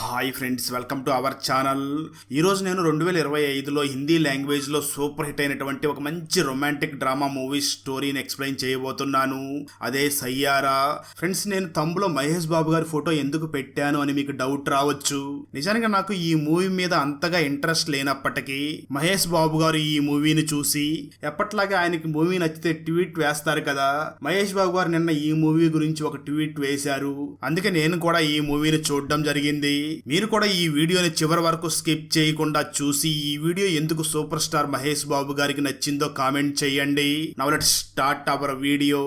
Hi friends welcome to our channel. ఈరోజు నేను రెండు వేల ఇరవై ఐదులో హిందీ లాంగ్వేజ్లో సూపర్ హిట్ అయినటువంటి ఒక మంచి రొమాంటిక్ డ్రామా మూవీ స్టోరీని ఎక్స్ప్లెయిన్ చేయబోతున్నాను. అదే సయ్యారా. ఫ్రెండ్స్ నేను తమ్ములో మహేష్ బాబు గారి ఫోటో ఎందుకు పెట్టాను అని మీకు డౌట్ రావచ్చు. నిజానికి నాకు ఈ మూవీ మీద అంతగా ఇంట్రెస్ట్ లేనప్పటికీ మహేష్ బాబు గారు ఈ మూవీని చూసి ఎప్పట్లాగే ఆయనకి మూవీ నచ్చితే ట్వీట్ వేస్తారు కదా. మహేష్ బాబు గారు నిన్న ఈ మూవీ గురించి ఒక ట్వీట్ వేశారు. అందుకే నేను కూడా ఈ మూవీని చూడడం జరిగింది. మీరు కూడా ఈ వీడియోని చివరి వరకు స్కిప్ చేయకుండా చూసి ఈ వీడియో ఎందుకు సూపర్ స్టార్ మహేష్ బాబు గారికి నచ్చిందో కామెంట్ చేయండి. Now let start our video.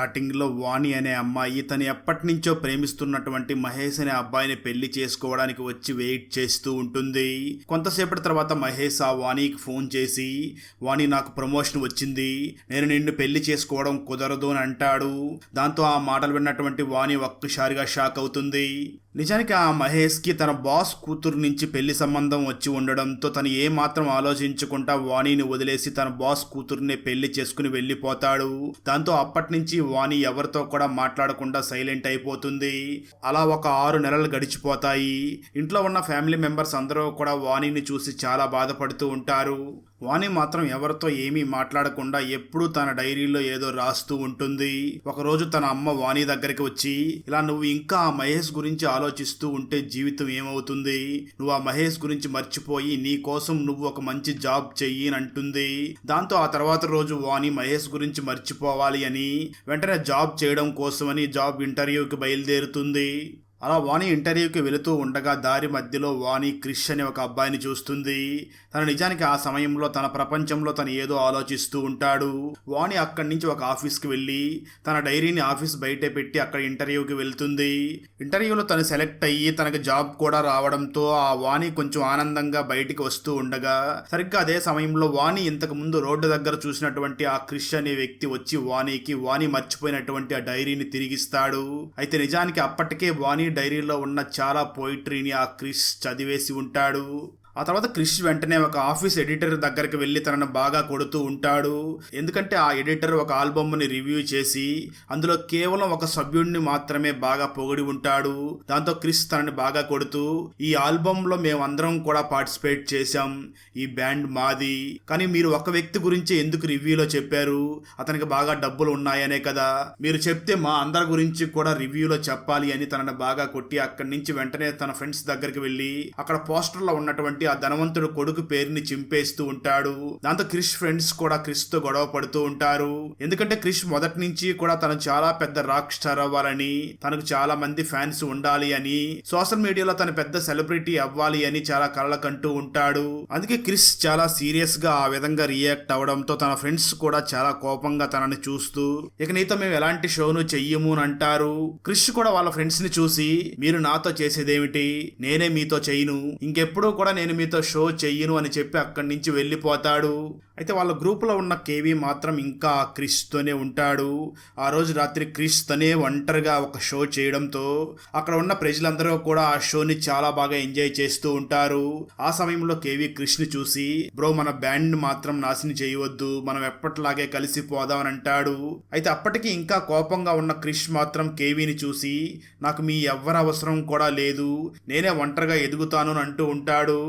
స్టార్టింగ్లో వాణి అనే అమ్మాయి తను ఎప్పటి నుంచో ప్రేమిస్తున్నటువంటి మహేష్ అనే అబ్బాయిని పెళ్ళి చేసుకోవడానికి వచ్చి వెయిట్ చేస్తూ ఉంటుంది. కొంతసేపటి తర్వాత మహేష్ ఆ వాణికి ఫోన్ చేసి వాణి నాకు ప్రమోషన్ వచ్చింది. నేను నిన్ను పెళ్ళి చేసుకోవడం కుదరదు అని అంటాడు. దాంతో ఆ మాటలు విన్నటువంటి వాణి ఒక్కసారిగా షాక్ అవుతుంది. నిజానికి ఆ మహేష్కి తన బాస్ కూతురు నుంచి పెళ్ళి సంబంధం వచ్చి ఉండడంతో తను ఏమాత్రం ఆలోచించకుండా వాణిని వదిలేసి తన బాస్ కూతురునే పెళ్ళి చేసుకుని వెళ్ళిపోతాడు. దాంతో అప్పటి నుంచి వాణి ఎవరితో కూడా మాట్లాడకుండా సైలెంట్ అయిపోతుంది. అలా ఒక ఆరు నెలలు గడిచిపోతాయి. ఇంట్లో ఉన్న ఫ్యామిలీ మెంబర్స్ అందరూ కూడా వాణిని చూసి చాలా బాధపడుతూ ఉంటారు. వాణి మాత్రం ఎవరితో ఏమీ మాట్లాడకుండా ఎప్పుడూ తన డైరీలో ఏదో రాస్తూ ఉంటుంది. ఒకరోజు తన అమ్మ వాణి దగ్గరికి వచ్చి ఇలా నువ్వు ఇంకా ఆ మహేష్ గురించి ఆలోచిస్తూ ఉంటే జీవితం ఏమవుతుంది? నువ్వు ఆ మహేష్ గురించి మర్చిపోయి నీ కోసం నువ్వు ఒక మంచి జాబ్ చెయ్యి అని అంటుంది. దాంతో ఆ తర్వాత రోజు వాణి మహేష్ గురించి మర్చిపోవాలి అని వెంటనే జాబ్ చేయడం కోసమని జాబ్ ఇంటర్వ్యూకి బయలుదేరుతుంది. అలా వాణి ఇంటర్వ్యూకి వెళుతూ ఉండగా దారి మధ్యలో వాణి క్రిష్ అనే ఒక అబ్బాయిని చూస్తుంది. తన నిజానికి ఆ సమయంలో తన ప్రపంచంలో తను ఏదో ఆలోచిస్తూ ఉంటాడు. వాణి అక్కడి నుంచి ఒక ఆఫీస్కి వెళ్ళి తన డైరీని ఆఫీస్ బయటే పెట్టి అక్కడ ఇంటర్వ్యూకి వెళ్తుంది. ఇంటర్వ్యూలో తను సెలెక్ట్ అయ్యి తనకు జాబ్ కూడా రావడంతో ఆ వాణి కొంచెం ఆనందంగా బయటికి వస్తూ ఉండగా సరిగ్గా అదే సమయంలో వాణి ఇంతకు ముందు రోడ్డు దగ్గర చూసినటువంటి ఆ క్రిష్ అనే వ్యక్తి వచ్చి వాణికి వాణి మర్చిపోయినటువంటి ఆ డైరీని తిరిగిస్తాడు. అయితే నిజానికి అప్పటికే వాణి డైరీలో ఉన్న చాలా పోయిట్రీని ఆ క్రిష్ చదివేసి ఉంటాడు. ఆ తర్వాత క్రిష్ వెంటనే ఒక ఆఫీస్ ఎడిటర్ దగ్గరికి వెళ్ళి తనను బాగా కొడుతూ ఉంటాడు. ఎందుకంటే ఆ ఎడిటర్ ఒక ఆల్బమ్ని రివ్యూ చేసి అందులో కేవలం ఒక సభ్యుడిని మాత్రమే బాగా పొగిడి ఉంటాడు. దాంతో క్రిష్ తనని బాగా కొడుతూ ఈ ఆల్బంలో మేమందరం కూడా పార్టిసిపేట్ చేశాం. ఈ బ్యాండ్ మాది. కానీ మీరు ఒక వ్యక్తి గురించి ఎందుకు రివ్యూలో చెప్పారు? అతనికి బాగా డబ్బులు ఉన్నాయనే కదా. మీరు చెప్తే మా అందరి గురించి కూడా రివ్యూలో చెప్పాలి అని తనని బాగా కొట్టి అక్కడి నుంచి వెంటనే తన ఫ్రెండ్స్ దగ్గరికి వెళ్ళి అక్కడ పోస్టర్లో ఉన్నటువంటి ఆ ధనవంతుడు కొడుకు పేరుని చింపేస్తూ ఉంటాడు. దాంతో క్రిష్ ఫ్రెండ్స్ కూడా క్రిష్తో గొడవ పడుతూ ఉంటారు. ఎందుకంటే క్రిష్ మొదటి నుంచి కూడా తను చాలా పెద్ద రాక్ స్టార్ అవ్వాలని తనకు చాలా మంది ఫ్యాన్స్ ఉండాలి అని సోషల్ మీడియాలో తన పెద్ద సెలబ్రిటీ అవ్వాలి అని చాలా కళ్ళకంటూ ఉంటాడు. అందుకే క్రిష్ చాలా సీరియస్గా ఆ విధంగా రియాక్ట్ అవడంతో తన ఫ్రెండ్స్ కూడా చాలా కోపంగా తనని చూస్తూ ఇక నీతో మేము ఎలాంటి షోను చెయ్యము అని అంటారు. క్రిష్ కూడా వాళ్ళ ఫ్రెండ్స్ని చూసి మీరు నాతో చేసేదేమిటి? నేనే మీతో చేయను. ఇంకెప్పుడు కూడా నేను మీతో షో చెయ్యను అని చెప్పి అక్కడి నుంచి వెళ్ళిపోతాడు. అయితే వాళ్ళ గ్రూపులో ఉన్న కేవీ మాత్రం ఇంకా ఆ క్రిష్తోనే ఉంటాడు. ఆ రోజు రాత్రి క్రిష్ తనే ఒంటరిగా ఒక షో చేయడంతో అక్కడ ఉన్న ప్రజలందరూ కూడా ఆ షోని చాలా బాగా ఎంజాయ్ చేస్తూ ఉంటారు. ఆ సమయంలో కేవీ క్రిష్ని చూసి బ్రో మన బ్యాండ్ మాత్రం నాశనం చేయవద్దు. మనం ఎప్పటిలాగే కలిసిపోదాం అని అంటాడు. అయితే అప్పటికి ఇంకా కోపంగా ఉన్న క్రిష్ మాత్రం కేవీని చూసి నాకు మీ ఎవ్వరు అవసరం కూడా లేదు. నేనే ఒంటరిగా ఎదుగుతాను అని అంటూ ఉంటాడు.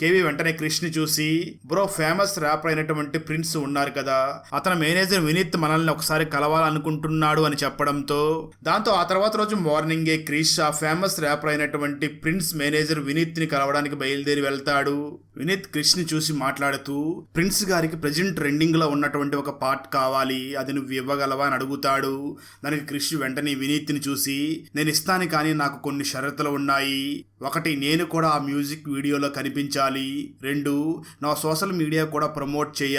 కేవీ వెంటనే క్రిష్ని చూసి బ్రో ఫేమస్ ర్యాపర్ అయినటువంటి ప్రిన్స్ ఉన్నారు కదా. అతని మేనేజర్ వినీత్ మనల్ని ఒకసారి కలవాలనుకుంటున్నాడు అని చెప్పడంతో దాంతో ఆ తర్వాత రోజు మార్నింగే క్రిష్ ఆ ఫేమస్ ర్యాపర్ అయినటువంటి ప్రిన్స్ మేనేజర్ వినీత్ని కలవడానికి బయలుదేరి వెళ్తాడు. వినీత్ క్రిష్ని చూసి మాట్లాడుతూ ప్రిన్స్ గారికి ప్రజెంట్ ట్రెండింగ్లో ఉన్నటువంటి ఒక పార్ట్ కావాలి. అది నువ్వు ఇవ్వగలవా? అని అడుగుతాడు. దానికి క్రిష్ వెంటనే వినీత్ని చూసి నేను ఇస్తాను కానీ నాకు కొన్ని షరతులు ఉన్నాయి. ఒకటి నేను కూడా ఆ మ్యూజిక్ వీడియోలో కనిపించాలి. రెండు నా సోషల్ మీడియా కూడా ప్రమోట్ చేయాలి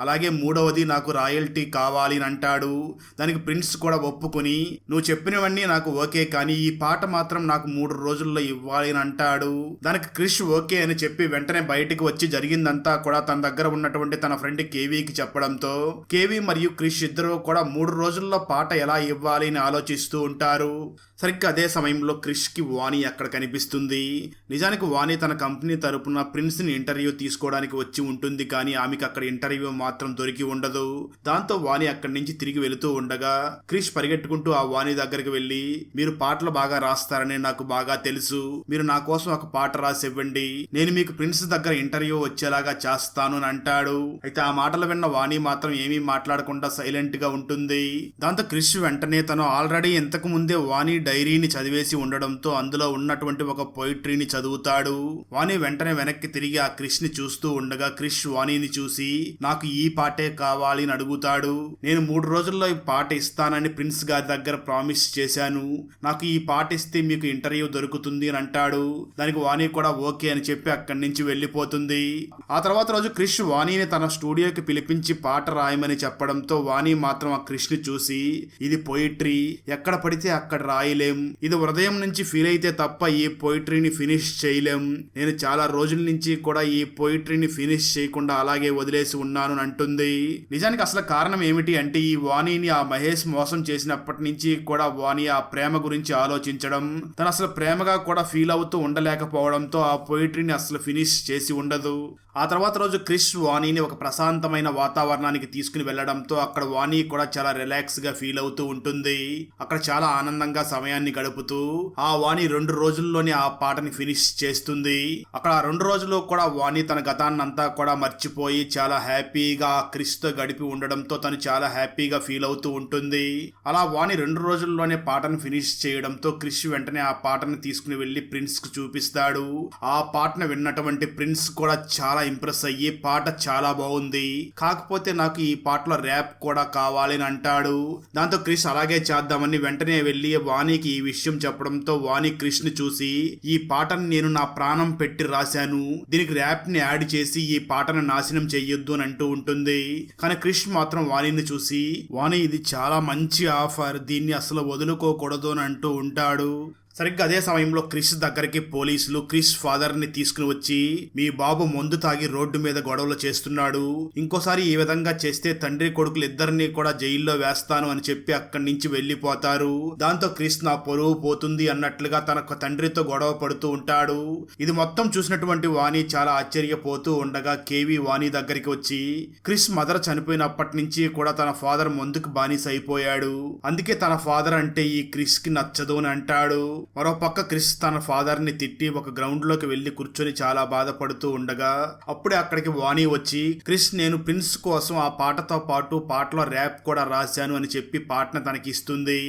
అలాగే మూడవది నాకు రాయల్టీ కావాలి అని అంటాడు. దానికి ప్రిన్స్ కూడా ఒప్పుకొని నువ్వు చెప్పినవన్నీ నాకు ఓకే కానీ ఈ పాట మాత్రం నాకు మూడు రోజుల్లో ఇవ్వాలి అని అంటాడు. దానికి క్రిష్ ఓకే అని చెప్పి వెంటనే బయటికి వచ్చి జరిగిందంతా కూడా తన దగ్గర ఉన్నటువంటి తన ఫ్రెండ్ కేవీకి చెప్పడంతో కేవీ మరియు క్రిష్ ఇద్దరు కూడా మూడు రోజుల్లో పాట ఎలా ఇవ్వాలి అని ఆలోచిస్తూ ఉంటారు. సరిగ్గా అదే సమయంలో క్రిష్కి వాణి అక్కడ కనిపిస్తుంది. నిజానికి వాణి తన కంపెనీ తరపున ప్రిన్స్ని ఇంటర్వ్యూ తీసుకోవడానికి వచ్చి ఉంటుంది కానీ ఆమెకి అక్కడ ఇంటర్వ్యూ మాత్రం దొరికి ఉండదు. దాంతో వాణి అక్కడి నుంచి తిరిగి వెళుతూ ఉండగా క్రిష్ పరిగెట్టుకుంటూ ఆ వాణి దగ్గరికి వెళ్ళి మీరు పాటలు బాగా రాస్తారని నాకు బాగా తెలుసు. మీరు నా కోసం ఒక పాట రాసి ఇవ్వండి నేను మీకు ప్రిన్స్ దగ్గర ఇంటర్వ్యూ వచ్చేలాగా చేస్తాను అని అంటాడు. అయితే ఆ మాటలు విన్న వాణి మాత్రం ఏమీ మాట్లాడకుండా సైలెంట్గా ఉంటుంది. దాంతో క్రిష్ వెంటనే తను ఆల్రెడీ ఇంతకు ముందే వాణి డైరీని చదివేసి ఉండడంతో అందులో ఉన్నటువంటి ఒక పొయిట్రీని చదువుతాడు. వాణి వెంటనే వెనక్కి తిరిగి ఆ క్రిష్ని చూస్తూ ఉండగా క్రిష్ వాణిని చూసి చూసి నాకు ఈ పాటే కావాలి అని అడుగుతాడు. నేను మూడు రోజుల్లో ఈ పాట ఇస్తానని ప్రిన్స్ గారి దగ్గర ప్రామిస్ చేశాను. నాకు ఈ పాట ఇస్తే మీకు ఇంటర్వ్యూ దొరుకుతుంది అని అంటాడు. దానికి వాణి కూడా ఓకే అని చెప్పి అక్కడి నుంచి వెళ్ళిపోతుంది. ఆ తర్వాత రోజు క్రిష్ వాణిని తన స్టూడియోకి పిలిపించి పాట రాయమని చెప్పడంతో వాణి మాత్రం ఆ క్రిష్ని చూసి ఇది పొయిట్రీ. ఎక్కడ పడితే అక్కడ రాయలేం. ఇది హృదయం నుంచి ఫీల్ అయితే తప్ప ఈ పొయిట్రీని ఫినిష్ చేయలేం. నేను చాలా రోజుల నుంచి కూడా ఈ పొయిట్రీని ఫినిష్ చేయకుండా అలాగే వదిలేసి ఉన్నాను అంటుంది. నిజానికి అసలు కారణం ఏమిటి అంటే ఈ వాణిని ఆ మహేష్ మోసం చేసినప్పటి నుంచి కూడా వాణి ఆ ప్రేమ గురించి ఆలోచించడం. తను అసలు ప్రేమగా కూడా ఫీల్ అవుతూ ఉండలేకపోవడంతో ఆ పొయిట్రీని అసలు ఫినిష్ చేసి ఉండదు. ఆ తర్వాత రోజు క్రిష్ వాణిని ఒక ప్రశాంతమైన వాతావరణానికి తీసుకుని వెళ్ళడంతో అక్కడ వాణి కూడా చాలా రిలాక్స్గా ఫీల్ అవుతూ ఉంటుంది. అక్కడ చాలా ఆనందంగా సమయాన్ని గడుపుతూ ఆ వాణి రెండు రోజుల్లోనే ఆ పాటని ఫినిష్ చేస్తుంది. అక్కడ ఆ రెండు రోజుల్లో కూడా వాణి తన గతాన్నంతా కూడా మర్చిపోయి చాలా హ్యాపీగా క్రిష్తో గడిపి ఉండడంతో తను చాలా హ్యాపీగా ఫీల్ అవుతూ ఉంటుంది. అలా వాణి రెండు రోజుల్లోనే పాటను ఫినిష్ చేయడంతో క్రిష్ వెంటనే ఆ పాటను తీసుకుని వెళ్ళి ప్రిన్స్కు చూపిస్తాడు. ఆ పాటను విన్నటువంటి ప్రిన్స్ కూడా చాలా ఇంప్రెస్ అయ్యి పాట చాలా బాగుంది. కాకపోతే నాకు ఈ పాటలో ర్యాప్ కూడా కావాలి అని అంటాడు. దాంతో క్రిష్ అలాగే చేద్దామని వెంటనే వెళ్ళి వాణికి ఈ విషయం చెప్పడంతో వాణి క్రిష్ని చూసి ఈ పాటను నేను నా ప్రాణం పెట్టి రాశాను. దీనికి ర్యాప్ని యాడ్ చేసి ఈ పాటను నాశనం చెయ్యొద్దు అని అంటూ ఉంటుంది. కానీ క్రిష్ మాత్రం వాణిని చూసి వాణి ఇది చాలా మంచి ఆఫర్. దీన్ని అసలు వదులుకోకూడదు అని అంటూ ఉంటాడు. సరిగ్గా అదే సమయంలో క్రిష్ దగ్గరికి పోలీసులు క్రిష్ ఫాదర్ని తీసుకుని వచ్చి మీ బాబు మందు తాగి రోడ్డు మీద గొడవలు చేస్తున్నాడు. ఇంకోసారి ఈ విధంగా చేస్తే తండ్రి కొడుకులు ఇద్దరిని కూడా జైల్లో వేస్తాను అని చెప్పి అక్కడి నుంచి వెళ్ళిపోతారు దాంతో క్రిష్ నా పొరువు పోతుంది అన్నట్లుగా తన తండ్రితో గొడవ పడుతూ ఉంటాడు. ఇది మొత్తం చూసినటువంటి వాణి చాలా ఆశ్చర్యపోతూ ఉండగా కేవీ వాణి దగ్గరికి వచ్చి క్రిష్ మదర్ చనిపోయినప్పటి నుంచి కూడా తన ఫాదర్ ముందుకు బానిస అయిపోయాడు అందుకే తన ఫాదర్ అంటే ఈ క్రిష్కి నచ్చదు అని అంటాడు. మరో పక్క క్రిస్ తన ఫాదర్ని తిట్టి ఒక గ్రౌండ్లోకి వెళ్ళి కూర్చొని చాలా బాధపడుతూ ఉండగా అప్పుడే అక్కడికి వాణి వచ్చి క్రిస్ నేను ప్రిన్స్ కోసం ఆ పాటతో పాటు పాటలో ర్యాప్ కూడా రాశాను అని చెప్పి పాటను తనకి ఇస్తుంది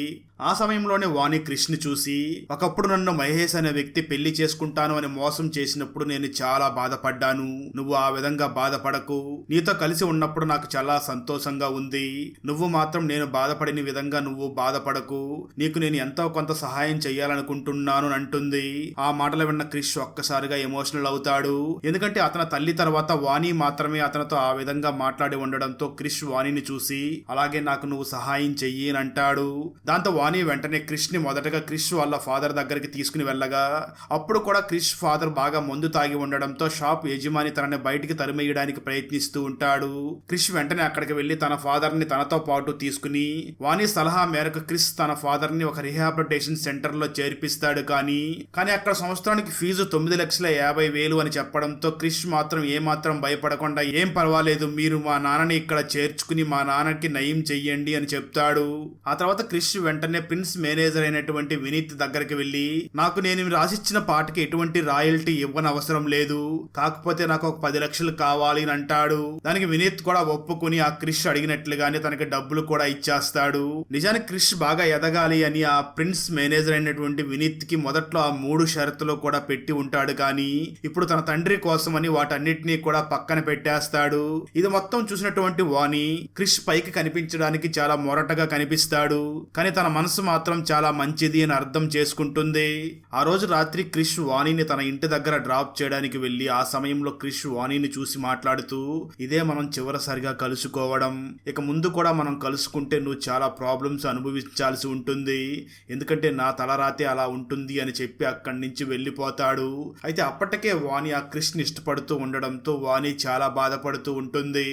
ఆ సమయంలోనే వాణి కృష్ణ చూసి ఒకప్పుడు నన్ను మహేష్ అనే వ్యక్తి పెళ్ళి చేసుకుంటాను అని మోసం చేసినప్పుడు నేను చాలా బాధపడ్డాను. నువ్వు ఆ విధంగా బాధపడకు. నీతో కలిసి ఉన్నప్పుడు నాకు చాలా సంతోషంగా ఉంది. నువ్వు మాత్రం నేను బాధపడిన విధంగా నువ్వు బాధపడకు. నీకు నేను ఎంతో కొంత సహాయం చేయాలనుకుంటున్నాను అని అంటుంది. ఆ మాటలు విన్న క్రిష్ ఒక్కసారిగా ఎమోషనల్ అవుతాడు. ఎందుకంటే అతని తల్లి తర్వాత వాణి మాత్రమే అతనితో ఆ విధంగా మాట్లాడి ఉండడంతో క్రిష్ వాణిని చూసి అలాగే నాకు నువ్వు సహాయం చెయ్యి అని అంటాడు. దాంతో వాణి వెంటనే క్రిష్ని మొదటగా క్రిష్ వాళ్ళ ఫాదర్ దగ్గరికి తీసుకుని వెళ్ళగా అప్పుడు కూడా క్రిష్ ఫాదర్ బాగా మందు తాగి ఉండడంతో షాప్ యజమాని తనని బయటికి తరిమేయడానికి ప్రయత్నిస్తూ ఉంటాడు. క్రిష్ వెంటనే అక్కడికి వెళ్ళి తన ఫాదర్ని తనతో పాటు తీసుకుని వాణి సలహా మేరకు క్రిష్ తన ఫాదర్ని ఒక రిహాబిలిటేషన్ సెంటర్లో చేర్పిస్తాడు కానీ కానీ అక్కడ సంవత్సరానికి ఫీజు తొమ్మిది లక్షల యాభై వేలు అని చెప్పడంతో క్రిష్ మాత్రం ఏమాత్రం భయపడకుండా ఏం పర్వాలేదు మీరు మా నాన్నని ఇక్కడ చేర్చుకుని మా నాన్నకి నయం చెయ్యండి అని చెప్తాడు. ఆ తర్వాత క్రిష్ వెంటనే ప్రిన్స్ మేనేజర్ అయినటువంటి వినీత్ దగ్గరికి వెళ్ళి నాకు నేను రాసిచ్చిన పాటకి ఎటువంటి రాయల్టీ ఇవ్వని అవసరం లేదు. కాకపోతే నాకు ఒక పది లక్షలు కావాలి అని అంటాడు. దానికి వినీత్ కూడా ఒప్పుకుని ఆ క్రిష్ అడిగినట్లుగానే తనకి డబ్బులు కూడా ఇచ్చేస్తాడు. నిజానికి క్రిష్ బాగా ఎదగాలి అని ఆ ప్రిన్స్ మేనేజర్ అయినటువంటి వినీత్కి మొదట్లో ఆ మూడు షరతులు కూడా పెట్టి ఉంటాడు కానీ ఇప్పుడు తన తండ్రి కోసమని వాటన్నిటినీ కూడా పక్కన పెట్టేస్తాడు. ఇది మొత్తం చూసినటువంటి వాణి క్రిష్ పైకి కనిపించడానికి చాలా మొరటగా కనిపిస్తాడు. కానీ తన మన మనసు మాత్రం చాలా మంచిది అని అర్థం చేసుకుంటుంది. ఆ రోజు రాత్రి క్రిష్ వాణిని తన ఇంటి దగ్గర డ్రాప్ చేయడానికి వెళ్ళి ఆ సమయంలో క్రిష్ వాణిని చూసి మాట్లాడుతూ ఇదే మనం చివరిసారిగా కలుసుకోవడం. ఇక ముందు కూడా మనం కలుసుకుంటే నువ్వు చాలా ప్రాబ్లమ్స్ అనుభవించాల్సి ఉంటుంది. ఎందుకంటే నా తలరాతే అలా ఉంటుంది అని చెప్పి అక్కడి నుంచి వెళ్ళిపోతాడు. అయితే అప్పటికే వాణి ఆ క్రిష్ని ఇష్టపడుతూ ఉండడంతో వాణి చాలా బాధపడుతూ ఉంటుంది.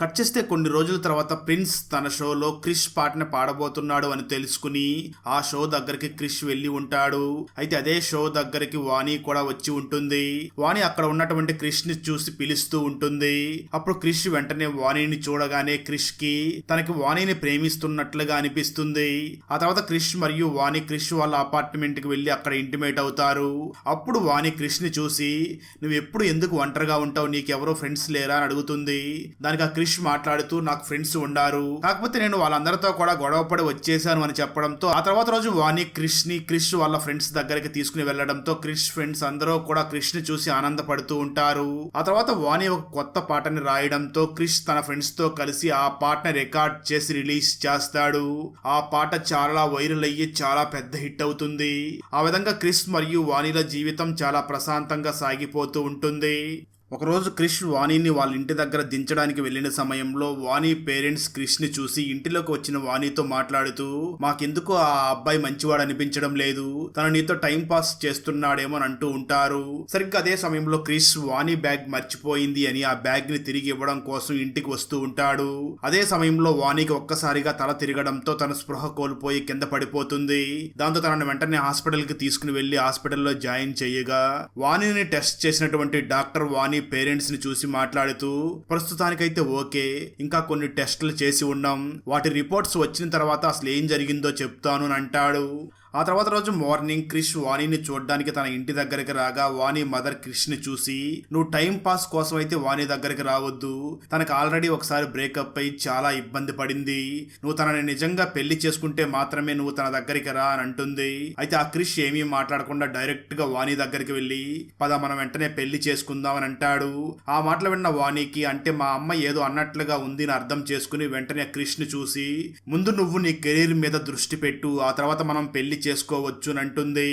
కట్ చేస్తే కొన్ని రోజుల తర్వాత ప్రిన్స్ తన షోలో క్రిష్ పాటని పాడబోతున్నాడు అని తెలుసుకుని ఆ షో దగ్గరికి క్రిష్ వెళ్ళి ఉంటాడు. అయితే అదే షో దగ్గరికి వాణి కూడా వచ్చి ఉంటుంది. వాణి అక్కడ ఉన్నటువంటి క్రిష్ని చూసి పిలుస్తూ ఉంటుంది. అప్పుడు క్రిష్ వెంటనే వాణిని చూడగానే క్రిష్కి తనకి వాణిని ప్రేమిస్తున్నట్లుగా అనిపిస్తుంది. ఆ తర్వాత క్రిష్ మరియు వాణి క్రిష్ వాళ్ళ అపార్ట్మెంట్కి వెళ్ళి అక్కడ ఇంటిమేట్ అవుతారు. అప్పుడు వాణి క్రిష్ని చూసి నువ్వు ఎప్పుడు ఎందుకు ఒంటరిగా ఉంటావు? నీకెవరో ఫ్రెండ్స్ లేరా? అని అడుగుతుంది. దానికి ఆ క్రిష్ మాట్లాడుతూ నాకు ఫ్రెండ్స్ ఉండారు. కాకపోతే నేను వాళ్ళందరితో కూడా గొడవపడి వచ్చేసాను అని చెప్పడంతో ఆ తర్వాత రోజు వాణి క్రిష్ని క్రిష్ వాళ్ళ ఫ్రెండ్స్ దగ్గరికి తీసుకుని వెళ్ళడంతో క్రిష్ ఫ్రెండ్స్ అందరూ కూడా క్రిష్ని చూసి ఆనందపడుతూ ఉంటారు. ఆ తర్వాత వాణి ఒక కొత్త పాటని రాయడంతో క్రిష్ తన ఫ్రెండ్స్తో కలిసి ఆ పాటని రికార్డ్ చేసి రిలీజ్ చేస్తాడు. ఆ పాట చాలా వైరల్ అయ్యి చాలా పెద్ద హిట్ అవుతుంది. ఆ విధంగా క్రిష్ మరియు వాణిల జీవితం చాలా ప్రశాంతంగా సాగిపోతూ ఉంటుంది. ఒకరోజు క్రిష్ వాణిని వాళ్ళ ఇంటి దగ్గర దించడానికి వెళ్ళిన సమయంలో వాణి పేరెంట్స్ క్రిష్ని చూసి ఇంటిలోకి వచ్చిన వాణితో మాట్లాడుతూ మాకెందుకు ఆ అబ్బాయి మంచివాడు అనిపించడం లేదు? తన నీతో టైం పాస్ చేస్తున్నాడేమో అని అంటూ ఉంటారు. సరిగ్గా అదే సమయంలో క్రిష్ వాణి బ్యాగ్ మర్చిపోయింది అని ఆ బ్యాగ్ని తిరిగి ఇవ్వడం కోసం ఇంటికి వస్తూ ఉంటాడు. అదే సమయంలో వాణికి ఒక్కసారిగా తల తిరగడంతో తన స్పృహ కోల్పోయి కింద పడిపోతుంది. దాంతో తనను వెంటనే హాస్పిటల్కి తీసుకుని వెళ్ళి హాస్పిటల్లో జాయిన్ చేయగా వాణిని టెస్ట్ చేసినటువంటి డాక్టర్ వాణి పేరెంట్స్ని చూసి మాట్లాడుతూ ప్రస్తుతానికైతే ఓకే ఇంకా కొన్ని టెస్టులు చేసి ఉన్నాం వాటి రిపోర్ట్స్ వచ్చిన తర్వాత అసలు ఏం జరిగిందో చెప్తాను అని అంటాడు. ఆ తర్వాత రోజు మార్నింగ్ క్రిష్ వాణిని చూడడానికి తన ఇంటి దగ్గరికి రాగా వాణి మదర్ క్రిష్ని చూసి నువ్వు టైం పాస్ కోసం అయితే వాణి దగ్గరికి రావద్దు. తనకు ఆల్రెడీ ఒకసారి బ్రేకప్ అయి చాలా ఇబ్బంది పడింది. నువ్వు తనని నిజంగా పెళ్ళి చేసుకుంటే మాత్రమే నువ్వు తన దగ్గరికి రా అని అంటుంది. అయితే ఆ క్రిష్ ఏమీ మాట్లాడకుండా డైరెక్ట్గా వాణి దగ్గరికి వెళ్ళి పద మనం వెంటనే పెళ్ళి చేసుకుందాం అని అంటాడు. ఆ మాటలు విన్న వాణికి అంటే మా అమ్మ ఏదో అన్నట్లుగా ఉంది అని అర్థం చేసుకుని వెంటనే క్రిష్ని చూసి ముందు నువ్వు నీ కెరీర్ మీద దృష్టి పెట్టు. ఆ తర్వాత మనం పెళ్ళి చేసుకోవచ్చునంటుంది.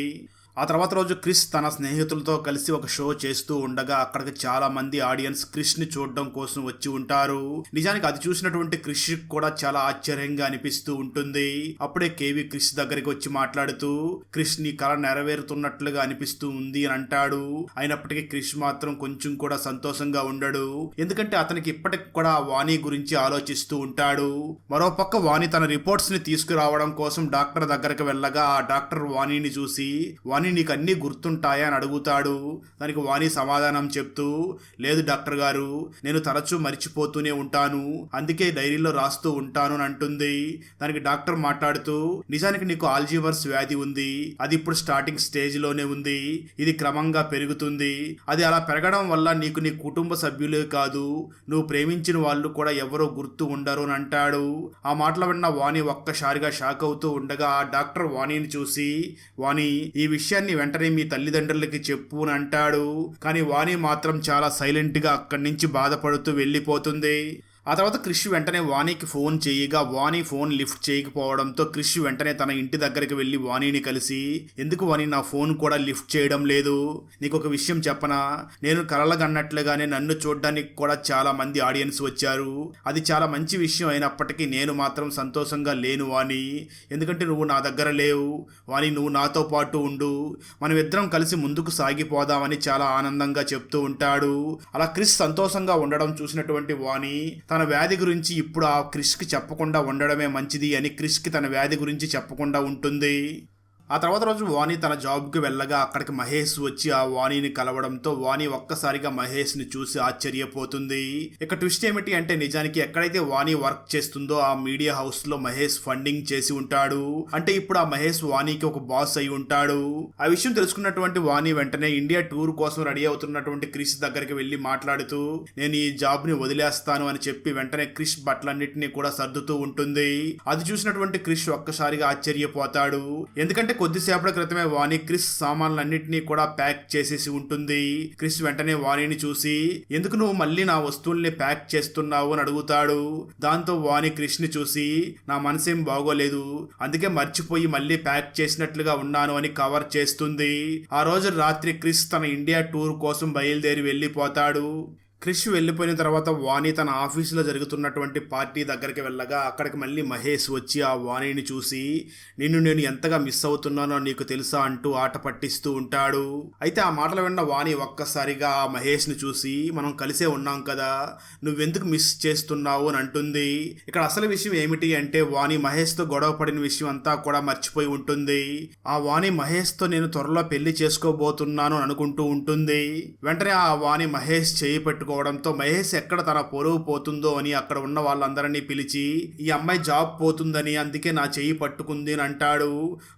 ఆ తర్వాత రోజు క్రిష్ తన స్నేహితులతో కలిసి ఒక షో చేస్తూ ఉండగా అక్కడికి చాలా మంది ఆడియన్స్ క్రిష్ని చూడడం కోసం వచ్చి ఉంటారు. నిజానికి అది చూసినటువంటి క్రిష్ కూడా చాలా ఆశ్చర్యంగా అనిపిస్తూ ఉంటుంది. అప్పుడే కేవి క్రిష్ దగ్గరికి వచ్చి మాట్లాడుతూ క్రిష్ నీ కళ నెరవేరుతున్నట్లుగా అనిపిస్తూ ఉంది అని అంటాడు. అయినప్పటికీ క్రిష్ మాత్రం కొంచెం కూడా సంతోషంగా ఉండడు. ఎందుకంటే అతనికి ఇప్పటికి కూడా వాణి గురించి ఆలోచిస్తూ ఉంటాడు. మరోపక్క వాణి తన రిపోర్ట్స్ని తీసుకురావడం కోసం డాక్టర్ దగ్గరకు వెళ్ళగా ఆ డాక్టర్ వాణిని చూసి వాణి నీకు అన్నీ గుర్తుంటాయా అని అడుగుతాడు. దానికి వాణి సమాధానం చెప్తూ లేదు డాక్టర్ గారు నేను తరచూ మర్చిపోతూనే ఉంటాను. అందుకే డైరీలో రాస్తూ ఉంటాను అని అంటుంది. దానికి డాక్టర్ మాట్లాడుతూ నిజానికి నీకు ఆల్జీవర్స్ వ్యాధి ఉంది. అది ఇప్పుడు స్టార్టింగ్ స్టేజ్లోనే ఉంది. ఇది క్రమంగా పెరుగుతుంది. అది అలా పెరగడం వల్ల నీకు నీ కుటుంబ సభ్యులే కాదు. నువ్వు ప్రేమించిన వాళ్ళు కూడా ఎవరో గుర్తు ఉండరు అని అంటాడు. ఆ మాటలు విన్న వాణి ఒక్కసారిగా షాక్ అవుతూ ఉండగా ఆ డాక్టర్ వాణిని చూసి వాణి ఈ విషయం విషయాన్ని వెంటనే మీ తల్లిదండ్రులకి చెప్పు అని అంటాడు. కానీ వాణి మాత్రం చాలా సైలెంట్గా అక్కడి నుంచి బాధపడుతూ వెళ్ళిపోతుంది. ఆ తర్వాత క్రిష్ వెంటనే వాణికి ఫోన్ చేయగా వాణి ఫోన్ లిఫ్ట్ చేయకపోవడంతో క్రిష్ వెంటనే తన ఇంటి దగ్గరికి వెళ్ళి వాణిని కలిసి ఎందుకు వాణి నా ఫోన్ కూడా లిఫ్ట్ చేయడం లేదు? నీకు ఒక విషయం చెప్పనా? నేను కలలగన్నట్లుగానే నన్ను చూడడానికి కూడా చాలా మంది ఆడియన్స్ వచ్చారు. అది చాలా మంచి విషయం అయినప్పటికీ నేను మాత్రం సంతోషంగా లేను వాణి. ఎందుకంటే నువ్వు నా దగ్గర లేవు. వాణి నువ్వు నాతో పాటు ఉండు. మనం ఇద్దరం కలిసి ముందుకు సాగిపోదామని చాలా ఆనందంగా చెప్తూ ఉంటాడు. అలా క్రిష్ సంతోషంగా ఉండడం చూసినటువంటి వాణి తన వ్యాధి గురించి ఇప్పుడు ఆ క్రిష్కి చెప్పకుండా ఉండడమే మంచిది అని క్రిష్కి తన వ్యాధి గురించి చెప్పకుండా ఉంటుంది. ఆ తర్వాత రోజు వాణి తన జాబ్కి వెళ్ళగా అక్కడికి మహేష్ వచ్చి ఆ వాణిని కలవడంతో వాణి ఒక్కసారిగా మహేష్ని చూసి ఆశ్చర్యపోతుంది. ఇక ట్విస్ట్ ఏమిటి అంటే నిజానికి ఎక్కడైతే వాణి వర్క్ చేస్తుందో ఆ మీడియా హౌస్లో మహేష్ ఫండింగ్ చేసి ఉంటాడు. అంటే ఇప్పుడు ఆ మహేష్ వాణికి ఒక బాస్ అయి ఉంటాడు. ఆ విషయం తెలుసుకున్నటువంటి వాణి వెంటనే ఇండియా టూర్ కోసం రెడీ అవుతున్నటువంటి క్రిష్ దగ్గరికి వెళ్ళి మాట్లాడుతూ నేను ఈ జాబ్ని వదిలేస్తాను అని చెప్పి వెంటనే క్రిష్ బట్టలన్నిటిని కూడా సర్దుతూ ఉంటుంది. అది చూసినటువంటి క్రిష్ ఒక్కసారిగా ఆశ్చర్యపోతాడు. ఎందుకంటే కొద్దిసేపటి క్రితమే వాణి క్రిస్ సామాన్లన్నింటినీ కూడా ప్యాక్ చేసేసి ఉంటుంది. క్రిస్ వెంటనే వాణిని చూసి ఎందుకు నువ్వు మళ్ళీ నా వస్తువుల్ని ప్యాక్ చేస్తున్నావు? అని అడుగుతాడు. దాంతో వాణి క్రిష్ని చూసి నా మనసేం బాగోలేదు. అందుకే మర్చిపోయి మళ్ళీ ప్యాక్ చేసినట్లుగా ఉన్నాను అని కవర్ చేస్తుంది. ఆ రోజు రాత్రి క్రిస్ తన ఇండియా టూర్ కోసం బయలుదేరి వెళ్ళిపోతాడు. క్రిష్ వెళ్ళిపోయిన తర్వాత వాణి తన ఆఫీసులో జరుగుతున్నటువంటి పార్టీ దగ్గరికి వెళ్ళగా అక్కడికి మళ్ళీ మహేష్ వచ్చి ఆ వాణిని చూసి నిన్ను నేను ఎంతగా మిస్ అవుతున్నానో నీకు తెలుసా? అంటూ ఆట పట్టిస్తూ ఉంటాడు. అయితే ఆ మాటలు విన్న వాణి ఒక్కసారిగా ఆ మహేష్ని చూసి మనం కలిసే ఉన్నాం కదా నువ్వెందుకు మిస్ చేస్తున్నావు? అని అంటుంది. ఇక్కడ అసలు విషయం ఏమిటి అంటే వాణి మహేష్తో గొడవ పడిన విషయం అంతా కూడా మర్చిపోయి ఉంటుంది. ఆ వాణి మహేష్తో నేను త్వరలో పెళ్ళి చేసుకోబోతున్నాను అని అనుకుంటూ ఉంటుంది. వెంటనే ఆ వాణి మహేష్ చేయి పెట్టుకోవడంతో మహేష్ ఎక్కడ తన పొరుగు పోతుందో అని అక్కడ ఉన్న వాళ్ళందరినీ పిలిచి ఈ అమ్మాయి జాబ్ పోతుందని అందుకే నా చెయ్యి పట్టుకుంది అని అంటాడు.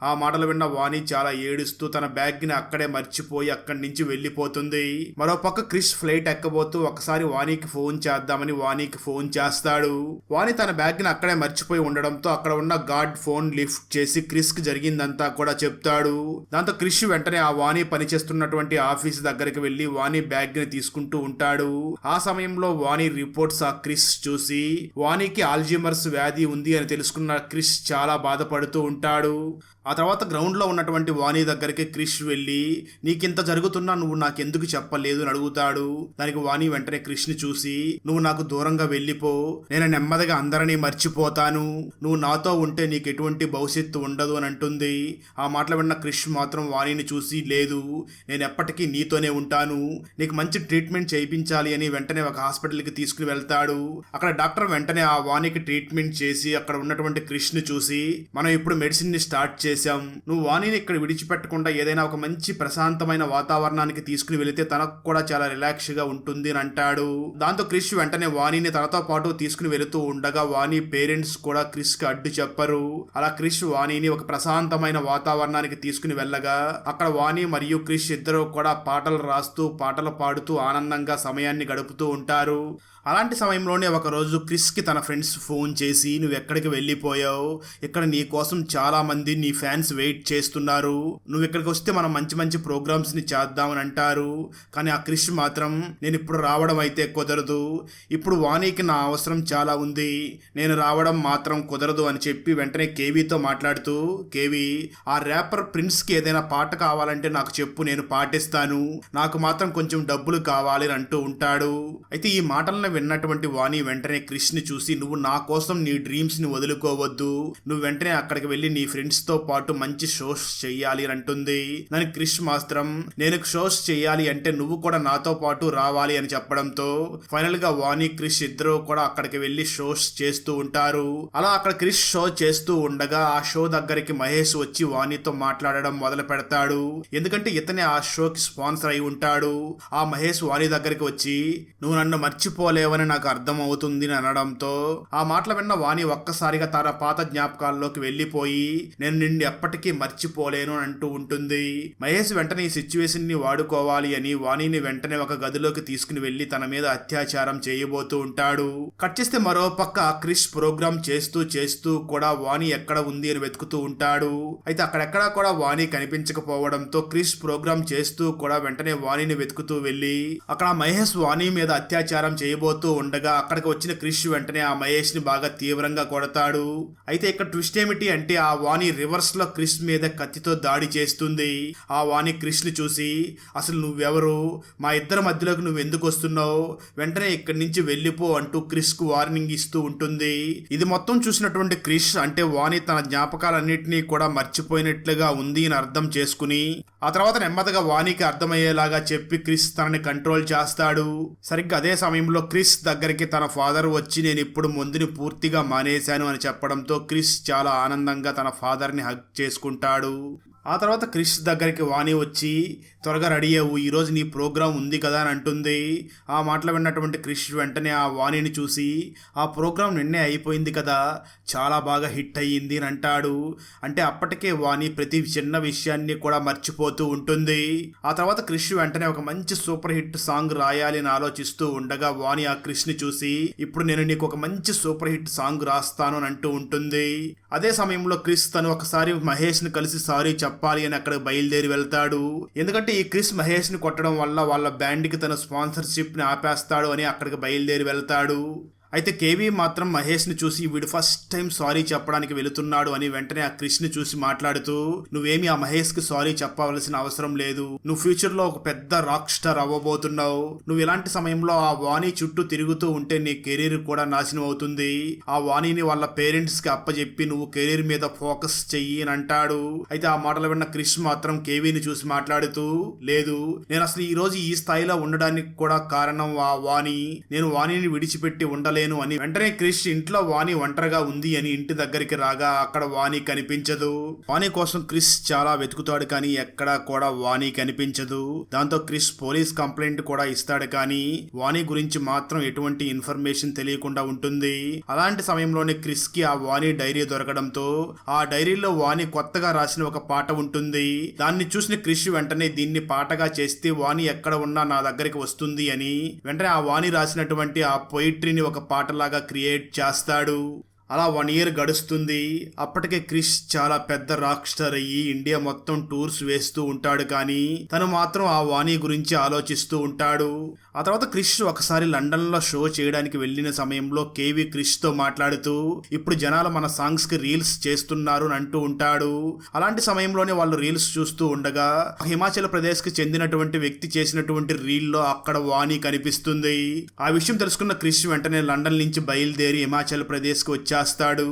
ఆ మాటలు విన్న వాణి చాలా ఏడుస్తూ తన బ్యాగ్ని అక్కడే మర్చిపోయి అక్కడి నుంచి వెళ్ళిపోతుంది. మరోపక్క క్రిష్ ఫ్లైట్ ఎక్కబోతూ ఒకసారి వాణికి ఫోన్ చేద్దామని వాణికి ఫోన్ చేస్తాడు. వాణి తన బ్యాగ్ని అక్కడే మర్చిపోయి ఉండడంతో అక్కడ ఉన్న గార్డ్ ఫోన్ లిఫ్ట్ చేసి క్రిస్కి జరిగిందంతా కూడా చెప్తాడు. దాంతో క్రిష్ వెంటనే ఆ వాణి పనిచేస్తున్నటువంటి ఆఫీస్ దగ్గరికి వెళ్ళి వాణి బ్యాగ్ని తీసుకుంటూ ఉంటాడు. ఆ సమయంలో వాణి రిపోర్ట్స్ ఆ క్రిస్ చూసి వాణికి ఆల్జిమర్స్ వ్యాధి ఉంది అని తెలుసుకున్న క్రిస్ చాలా బాధపడుతూ ఉంటాడు. ఆ తర్వాత గ్రౌండ్లో ఉన్నటువంటి వాణి దగ్గరికి క్రిష్ వెళ్ళి నీకింత జరుగుతున్నా నువ్వు నాకెందుకు చెప్పలేదు? అని అడుగుతాడు. దానికి వాణి వెంటనే క్రిష్ని చూసి నువ్వు నాకు దూరంగా వెళ్ళిపో. నేను నెమ్మదిగా అందరినీ మర్చిపోతాను. నువ్వు నాతో ఉంటే నీకు ఎటువంటి భవిష్యత్తు ఉండదు అని అంటుంది. ఆ మాటలు విన్న క్రిష్ మాత్రం వాణిని చూసి లేదు నేను ఎప్పటికీ నీతోనే ఉంటాను. నీకు మంచి ట్రీట్మెంట్ చేయించాలి అని వెంటనే ఒక హాస్పిటల్కి తీసుకుని వెళ్తాడు. అక్కడ డాక్టర్ వెంటనే ఆ వాణికి ట్రీట్మెంట్ చేసి అక్కడ ఉన్నటువంటి క్రిష్ని చూసి మనం ఇప్పుడు మెడిసిన్ని స్టార్ట్ చేసి నువ్వు వాణిని ఇక్కడ విడిచిపెట్టకుండా ఏదైనా ఒక మంచి ప్రశాంతమైన వాతావరణానికి తీసుకుని వెళితే తనకు కూడా చాలా రిలాక్స్గా ఉంటుంది అని అంటాడు. దాంతో క్రిష్ వెంటనే వాణిని తనతో పాటు తీసుకుని వెళుతూ ఉండగా వాణి పేరెంట్స్ కూడా క్రిష్కి అడ్డు చెప్పరు. అలా క్రిష్ వాణిని ఒక ప్రశాంతమైన వాతావరణానికి తీసుకుని వెళ్ళగా అక్కడ వాణి మరియు క్రిష్ ఇద్దరు కూడా పాటలు రాస్తూ పాటలు పాడుతూ ఆనందంగా సమయాన్ని గడుపుతూ ఉంటారు. అలాంటి సమయంలోనే ఒకరోజు క్రిస్కి తన ఫ్రెండ్స్ ఫోన్ చేసి నువ్వు ఎక్కడికి వెళ్ళిపోయావు? ఇక్కడ నీ కోసం చాలా మంది నీ ఫ్యాన్స్ వెయిట్ చేస్తున్నారు. నువ్వు ఇక్కడికి వస్తే మనం మంచి మంచి ప్రోగ్రామ్స్ని చేద్దామని అంటారు. కానీ ఆ క్రిష్ మాత్రం నేను ఇప్పుడు రావడం అయితే కుదరదు. ఇప్పుడు వాణికి నా అవసరం చాలా ఉంది. నేను రావడం మాత్రం కుదరదు అని చెప్పి వెంటనే కేవీతో మాట్లాడుతూ కేవీ ఆ ర్యాపర్ ప్రిన్స్కి ఏదైనా పాట కావాలంటే నాకు చెప్పు నేను పాటిస్తాను. నాకు మాత్రం కొంచెం డబ్బులు కావాలి అని అంటూ ఉంటాడు. అయితే ఈ మాటలను విన్నటువంటి వాణి వెంటనే క్రిష్ని చూసి నువ్వు నా కోసం నీ డ్రీమ్స్ని వదులుకోవద్దు. నువ్వు వెంటనే అక్కడికి వెళ్ళి నీ ఫ్రెండ్స్తో పాటు మంచి షోస్ చెయ్యాలి అని అంటుంది. దానికి క్రిష్ మాత్రం నేను షోస్ చెయ్యాలి అంటే నువ్వు కూడా నాతో పాటు రావాలి అని చెప్పడంతో ఫైనల్గా వాణి క్రిష్ ఇద్దరు కూడా అక్కడికి వెళ్ళి షోస్ చేస్తూ ఉంటారు. అలా అక్కడ క్రిష్ షో చేస్తూ ఉండగా ఆ షో దగ్గరికి మహేష్ వచ్చి వాణితో మాట్లాడడం మొదలు పెడతాడు. ఎందుకంటే ఇతనే ఆ షోకి స్పాన్సర్ అయి ఉంటాడు. ఆ మహేష్ వాణి దగ్గరికి వచ్చి నువ్వు నన్ను లేవని నాకు అర్థం అవుతుంది అని అనడంతో ఆ మాటలు విన్న వాణి ఒక్కసారిగా తన పాత జ్ఞాపకాల్లోకి వెళ్ళిపోయి నేను నిన్ను ఎప్పటికీ మర్చిపోలేను అంటూ ఉంటుంది. మహేష్ వెంటనే ఈ సిచ్యువేషన్ని వాడుకోవాలి అని వాణిని వెంటనే ఒక గదిలోకి తీసుకుని వెళ్ళి తన మీద అత్యాచారం చేయబోతూ ఉంటాడు. కట్ చేస్తే మరో పక్క క్రిష్ ప్రోగ్రామ్ చేస్తూ చేస్తూ కూడా వాణి ఎక్కడ ఉంది అని వెతుకుతూ ఉంటాడు. అయితే అక్కడెక్కడా కూడా వాణి కనిపించకపోవడంతో క్రిష్ ప్రోగ్రామ్ చేస్తూ కూడా వెంటనే వాణిని వెతుకుతూ వెళ్ళి అక్కడ మహేష్ వాణి మీద అత్యాచారం చేయబో వెళ్ళిపోతూ ఉండగా అక్కడికి వచ్చిన క్రిష్ వెంటనే ఆ మహేష్ని బాగా తీవ్రంగా కొడతాడు. అయితే ఇక్కడ ట్విస్ట్ ఏమిటి అంటే ఆ వాణి రివర్స్లో క్రిష్ మీద కత్తితో దాడి చేస్తుంది. ఆ వాణి క్రిష్ని చూసి అసలు నువ్వెవరు? మా ఇద్దరి మధ్యలోకి నువ్వు ఎందుకు వస్తున్నావు? వెంటనే ఇక్కడి నుంచి వెళ్ళిపో అంటూ క్రిష్కు వార్నింగ్ ఇస్తూ ఉంటుంది. ఇది మొత్తం చూసినటువంటి క్రిష్ అంటే వాణి తన జ్ఞాపకాలన్నింటినీ కూడా మర్చిపోయినట్లుగా ఉంది అని అర్థం చేసుకుని ఆ తర్వాత నెమ్మదిగా వాణికి అర్థమయ్యేలాగా చెప్పి క్రిస్ తనని కంట్రోల్ చేస్తాడు. సరిగ్గా అదే సమయంలో క్రిస్ దగ్గరికి తన ఫాదర్ వచ్చి నేను ఇప్పుడు మందుని పూర్తిగా మానేశాను అని చెప్పడంతో క్రిస్ చాలా ఆనందంగా తన ఫాదర్ని హగ్ చేసుకుంటాడు. ఆ తర్వాత క్రిష్ దగ్గరికి వాణి వచ్చి త్వరగా రెడీ అవ్వు ఈరోజు నీ ప్రోగ్రాం ఉంది కదా అని అంటుంది. ఆ మాటలు విన్నటువంటి క్రిష్ వెంటనే ఆ వాణిని చూసి ఆ ప్రోగ్రాం నిన్నే అయిపోయింది కదా చాలా బాగా హిట్ అయ్యింది అని అంటాడు. అంటే అప్పటికే వాణి ప్రతి చిన్న విషయాన్ని కూడా మర్చిపోతూ ఉంటుంది. ఆ తర్వాత క్రిష్ వెంటనే ఒక మంచి సూపర్ హిట్ సాంగ్ రాయాలి అని ఆలోచిస్తూ ఉండగా వాణి ఆ క్రిష్ని చూసి ఇప్పుడు నేను నీకు ఒక మంచి సూపర్ హిట్ సాంగ్ రాస్తాను అని అంటూ ఉంటుంది. అదే సమయంలో క్రిష్ తను ఒకసారి మహేష్ని కలిసి సారీ చెప్పాలి అని అక్కడ బయలుదేరి వెళ్తాడు. ఎందుకంటే ఈ క్రిష్ మహేష్ని కొట్టడం వల్ల వాళ్ళ బ్యాండ్కి తన స్పాన్సర్షిప్ని ఆపేస్తాడు అని అక్కడికి బయలుదేరి వెళ్తాడు. అయితే కేవీ మాత్రం మహేష్ని చూసి వీడు ఫస్ట్ టైం సారీ చెప్పడానికి వెళుతున్నాడు అని వెంటనే ఆ క్రిష్ని చూసి మాట్లాడుతూ నువ్వేమి ఆ మహేష్కి సారీ చెప్పవలసిన అవసరం లేదు. నువ్వు ఫ్యూచర్లో ఒక పెద్ద రాక్ స్టార్ అవ్వబోతున్నావు. నువ్వు ఇలాంటి సమయంలో ఆ వాణి చుట్టూ తిరుగుతూ ఉంటే నీ కెరీర్ కూడా నాశనం అవుతుంది. ఆ వాణిని వాళ్ళ పేరెంట్స్కి అప్పచెప్పి నువ్వు కెరీర్ మీద ఫోకస్ చెయ్యి అని అంటాడు. అయితే ఆ మాటలు విన్న క్రిష్ మాత్రం కేవీని చూసి మాట్లాడుతూ లేదు నేను అసలు ఈ రోజు ఈ స్థాయిలో ఉండడానికి కూడా కారణం ఆ వాణి. నేను వాణిని విడిచిపెట్టి ఉండలేను అని. వెంటనే క్రిష్ ఇంట్లో వాణి ఒంటరిగా ఉంది అని ఇంటి దగ్గరికి రాగా అక్కడ వాణి కనిపించదు. వాణి కోసం క్రిష్ చాలా వెతుకుతాడు కానీ ఎక్కడా కూడా వాణి కనిపించదు. దాంతో క్రిష్ పోలీస్ కంప్లైంట్ కూడా ఇస్తాడు కానీ వాణి గురించి మాత్రం ఎటువంటి ఇన్ఫర్మేషన్ తెలియకుండా ఉంటుంది. అలాంటి సమయంలోనే క్రిష్కి ఆ వాణి డైరీ దొరకడంతో ఆ డైరీలో వాణి కొత్తగా రాసిన ఒక పాట ఉంటుంది. దాన్ని చూసిన క్రిష్ వెంటనే దీన్ని పాటగా చేస్తే వాణి ఎక్కడ ఉన్నా నా దగ్గరికి వస్తుంది అని. వెంటనే ఆ వాణి రాసినటువంటి ఆ పొయిట్రీని ఒక పాటలాగా క్రియేట్ చేస్తాడు. అలా వన్ ఇయర్ గడుస్తుంది. అప్పటికే క్రిష్ చాలా పెద్ద రాక్ స్టార్ అయ్యి ఇండియా మొత్తం టూర్స్ వేస్తూ ఉంటాడు కానీ తను మాత్రం ఆ వాణి గురించి ఆలోచిస్తూ ఉంటాడు. ఆ తర్వాత క్రిష్ ఒకసారి లండన్లో షో చేయడానికి వెళ్ళిన సమయంలో కేవి క్రిష్తో మాట్లాడుతూ ఇప్పుడు జనాలు మన సాంగ్స్కి రీల్స్ చేస్తున్నారు అని అంటూ ఉంటాడు. అలాంటి సమయంలోనే వాళ్ళు రీల్స్ చూస్తూ ఉండగా హిమాచల్ ప్రదేశ్కి చెందినటువంటి వ్యక్తి చేసినటువంటి రీల్లో అక్కడ వాణి కనిపిస్తుంది. ఆ విషయం తెలుసుకున్న క్రిష్ వెంటనే లండన్ నుంచి బయలుదేరి హిమాచల్ ప్రదేశ్కి చేస్తాడు.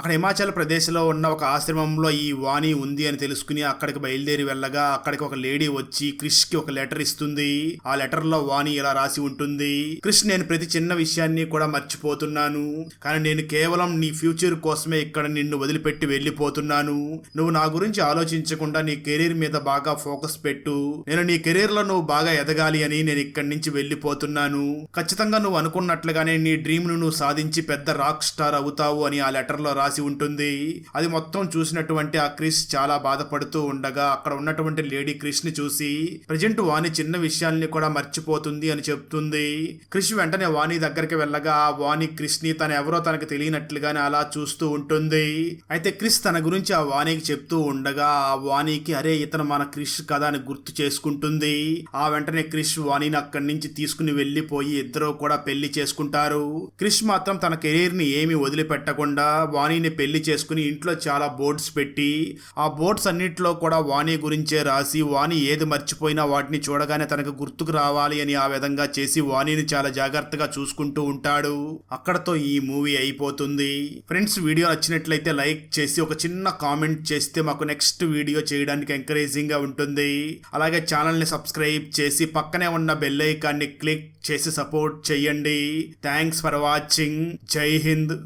అక్కడ హిమాచల్ ప్రదేశ్లో ఉన్న ఒక ఆశ్రమంలో ఈ వాణి ఉంది అని తెలుసుకుని అక్కడికి బయలుదేరి వెళ్ళగా అక్కడికి ఒక లేడీ వచ్చి క్రిష్కి ఒక లెటర్ ఇస్తుంది. ఆ లెటర్లో వాణి ఇలా రాసి ఉంటుంది. క్రిష్ నేను ప్రతి చిన్న విషయాన్ని కూడా మర్చిపోతున్నాను. కానీ నేను కేవలం నీ ఫ్యూచర్ కోసమే ఇక్కడ నిన్ను వదిలిపెట్టి వెళ్ళిపోతున్నాను. నువ్వు నా గురించి ఆలోచించకుండా నీ కెరీర్ మీద బాగా ఫోకస్ పెట్టు. నేను నీ కెరీర్లో నువ్వు బాగా ఎదగాలి అని నేను ఇక్కడి నుంచి వెళ్ళిపోతున్నాను. ఖచ్చితంగా నువ్వు అనుకున్నట్లుగానే నీ డ్రీమ్ను నువ్వు సాధించి పెద్ద రాక్ స్టార్ అవుతావు అని ఆ లెటర్లో రాసి ఉంటుంది. అది మొత్తం చూసినటువంటి ఆ క్రిష్ చాలా బాధపడుతూ ఉండగా అక్కడ ఉన్నటువంటి లేడీ క్రిష్ని చూసి ప్రజెంట్ వాణి చిన్న విషయాల్ని కూడా మర్చిపోతుంది అని చెప్తుంది క్రిష్ వెంటనే వాణి దగ్గరికి వెళ్ళగా ఆ వాణి క్రిష్ని తన ఎవరో తనకు తెలియనట్లుగానే అలా చూస్తూ ఉంటుంది. అయితే క్రిష్ తన గురించి ఆ వాణికి చెప్తూ ఉండగా ఆ వాణికి అరే ఇతను మన క్రిష్ కదా అని గుర్తు చేసుకుంటుంది. ఆ వెంటనే క్రిష్ వాణిని అక్కడి నుంచి తీసుకుని వెళ్ళిపోయి ఇద్దరు కూడా పెళ్ళి చేసుకుంటారు. క్రిష్ మాత్రం తన కెరీర్ని ఏమి వదిలిపెట్టకుండా వాణిని పెళ్ళి చేసుకుని ఇంట్లో చాలా బోర్డ్స్ పెట్టి ఆ బోర్డ్స్ అన్నింటిలో కూడా వాణి గురించే రాసి వాణి ఏది మర్చిపోయినా వాటిని చూడగానే తనకు గుర్తుకు రావాలి అని ఆ విధంగా చేసి వాణిని చాలా జాగ్రత్తగా చూసుకుంటూ ఉంటాడు. అక్కడతో ఈ మూవీ అయిపోతుంది. ఫ్రెండ్స్ వీడియో నచ్చినట్లయితే లైక్ చేసి ఒక చిన్న కామెంట్ చేస్తే మాకు నెక్స్ట్ వీడియో చేయడానికి ఎంకరేజింగ్గా ఉంటుంది. అలాగే ఛానల్ని సబ్స్క్రైబ్ చేసి పక్కనే ఉన్న బెల్ ఐకాన్ని క్లిక్ చేసి సపోర్ట్ చేయండి. Thanks for watching. జై హింద్.